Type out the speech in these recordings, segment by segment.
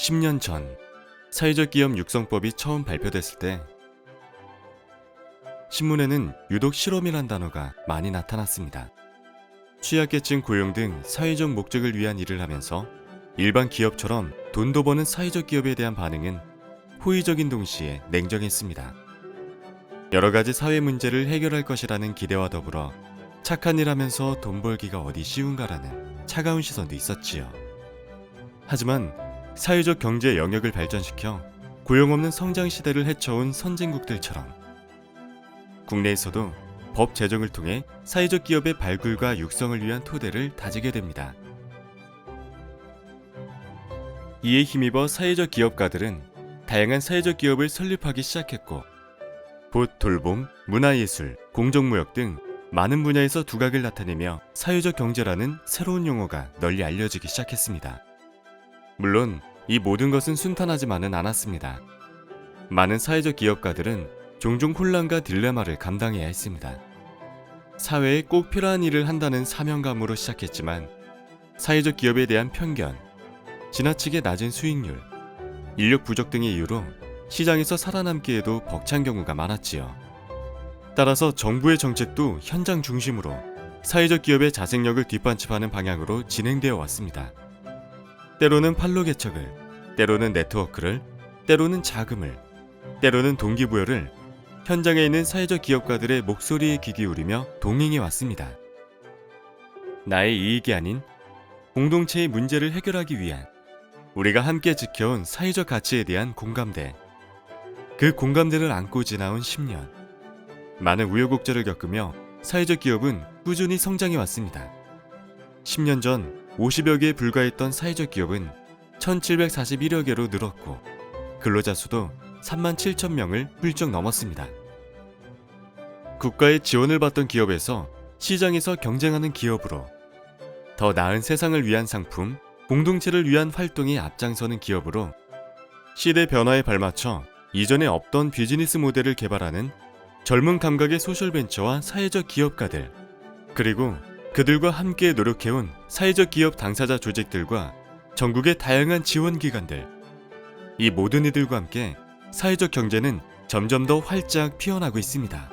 10년 전 사회적 기업 육성법이 처음 발표됐을 때 신문에는 유독 실험이란 단어가 많이 나타났습니다. 취약계층 고용 등 사회적 목적을 위한 일을 하면서 일반 기업처럼 돈도 버는 사회적 기업에 대한 반응은 호의적인 동시에 냉정했습니다. 여러 가지 사회 문제를 해결할 것이라는 기대와 더불어 착한 일 하면서 돈 벌기가 어디 쉬운가라는 차가운 시선도 있었지요. 하지만 사회적 경제 영역을 발전시켜 고용 없는 성장 시대를 헤쳐온 선진국들처럼 국내에서도 법 제정을 통해 사회적 기업의 발굴과 육성을 위한 토대를 다지게 됩니다. 이에 힘입어 사회적 기업가들은 다양한 사회적 기업을 설립하기 시작했고 봇 돌봄, 문화예술, 공정무역 등 많은 분야에서 두각을 나타내며 사회적 경제라는 새로운 용어가 널리 알려지기 시작했습니다. 물론 이 모든 것은 순탄하지만은 않았습니다. 많은 사회적 기업가들은 종종 혼란과 딜레마를 감당해야 했습니다. 사회에 꼭 필요한 일을 한다는 사명감으로 시작했지만 사회적 기업에 대한 편견, 지나치게 낮은 수익률, 인력 부족 등의 이유로 시장에서 살아남기에도 벅찬 경우가 많았지요. 따라서 정부의 정책도 현장 중심으로 사회적 기업의 자생력을 뒷받침하는 방향으로 진행되어 왔습니다. 때로는 판로 개척을, 때로는 네트워크를, 때로는 자금을, 때로는 동기부여를 현장에 있는 사회적 기업가들의 목소리에 귀 기울이며 동행해 왔습니다. 나의 이익이 아닌 공동체의 문제를 해결하기 위한 우리가 함께 지켜온 사회적 가치에 대한 공감대. 그 공감대를 안고 지나온 10년. 많은 우여곡절을 겪으며 사회적 기업은 꾸준히 성장해 왔습니다. 10년 전 50여 개에 불과했던 사회적 기업은 1741여 개로 늘었고 근로자 수도 3만 7천 명을 훌쩍 넘었습니다. 국가의 지원을 받던 기업에서 시장에서 경쟁하는 기업으로 더 나은 세상을 위한 상품, 공동체를 위한 활동에 앞장서는 기업으로 시대 변화에 발맞춰 이전에 없던 비즈니스 모델을 개발하는 젊은 감각의 소셜 벤처와 사회적 기업가들, 그리고 그들과 함께 노력해온 사회적 기업 당사자 조직들과 전국의 다양한 지원 기관들, 이 모든 이들과 함께 사회적 경제는 점점 더 활짝 피어나고 있습니다.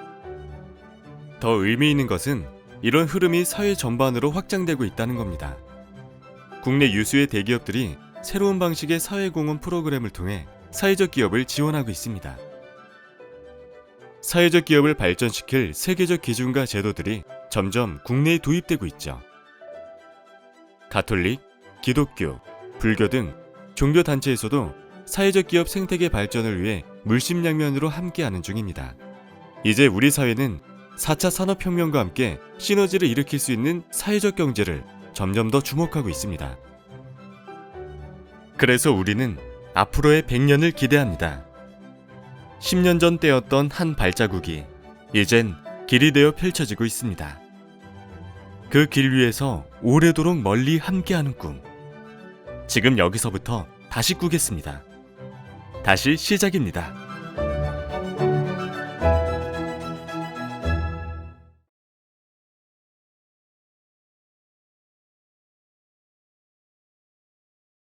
더 의미 있는 것은 이런 흐름이 사회 전반으로 확장되고 있다는 겁니다. 국내 유수의 대기업들이 새로운 방식의 사회공헌 프로그램을 통해 사회적 기업을 지원하고 있습니다. 사회적 기업을 발전시킬 세계적 기준과 제도들이 점점 국내에 도입되고 있죠. 가톨릭, 기독교, 불교 등 종교 단체에서도 사회적 기업 생태계 발전을 위해 물심양면으로 함께하는 중입니다. 이제 우리 사회는 4차 산업혁명과 함께 시너지를 일으킬 수 있는 사회적 경제를 점점 더 주목하고 있습니다. 그래서 우리는 앞으로의 100년을 기대합니다. 10년 전 떼었던 한 발자국이 이젠 길이 되어 펼쳐지고 있습니다. 그 길 위에서 오래도록 멀리 함께하는 꿈. 지금 여기서부터 다시 꾸겠습니다. 다시 시작입니다.